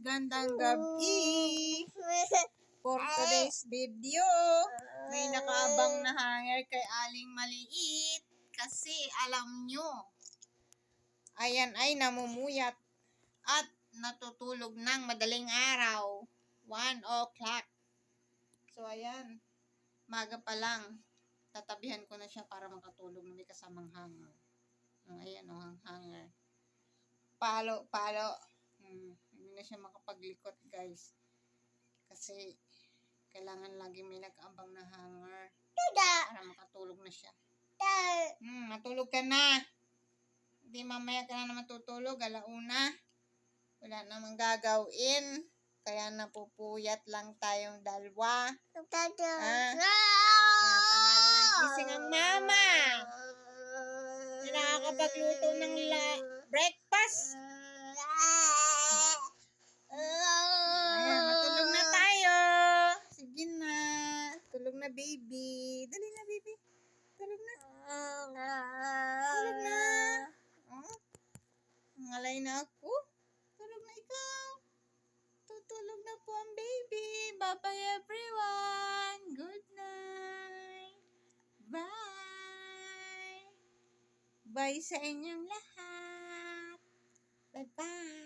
Gandang gabi! For today's video, may nakaabang na hanger kay Aling Maliit. Kasi alam nyo, ayan ay namumuyat at natutulog ng madaling araw. 1 o'clock. So ayan, maga pa lang. Tatabihan ko na siya para makatulog na may kasamang hanger. Ang ayan o, ang hanger. Palo, palo. Na siya makapaglikot, guys. Kasi, kailangan lagi may nag-ambang na hanger. Para makatulog na siya. Hmm, matulog ka na. Hindi mamaya ka na naman tutulog, alauna. Wala namang gagawin. Kaya napupuyat lang tayong dalawa. Kaya pangalan ng gising ang mama. Nakakapagluto ng la- breakfast. Ayan, matulog na tayo. Sige na. Tulog na, baby. Dali na, baby. Tulog na. Tulog na. Oh, ngalay na ako. Tulog na ikaw. Tutulog na po ang baby. Bye-bye, everyone. Good night. Bye. Bye sa inyong lahat. Bye-bye.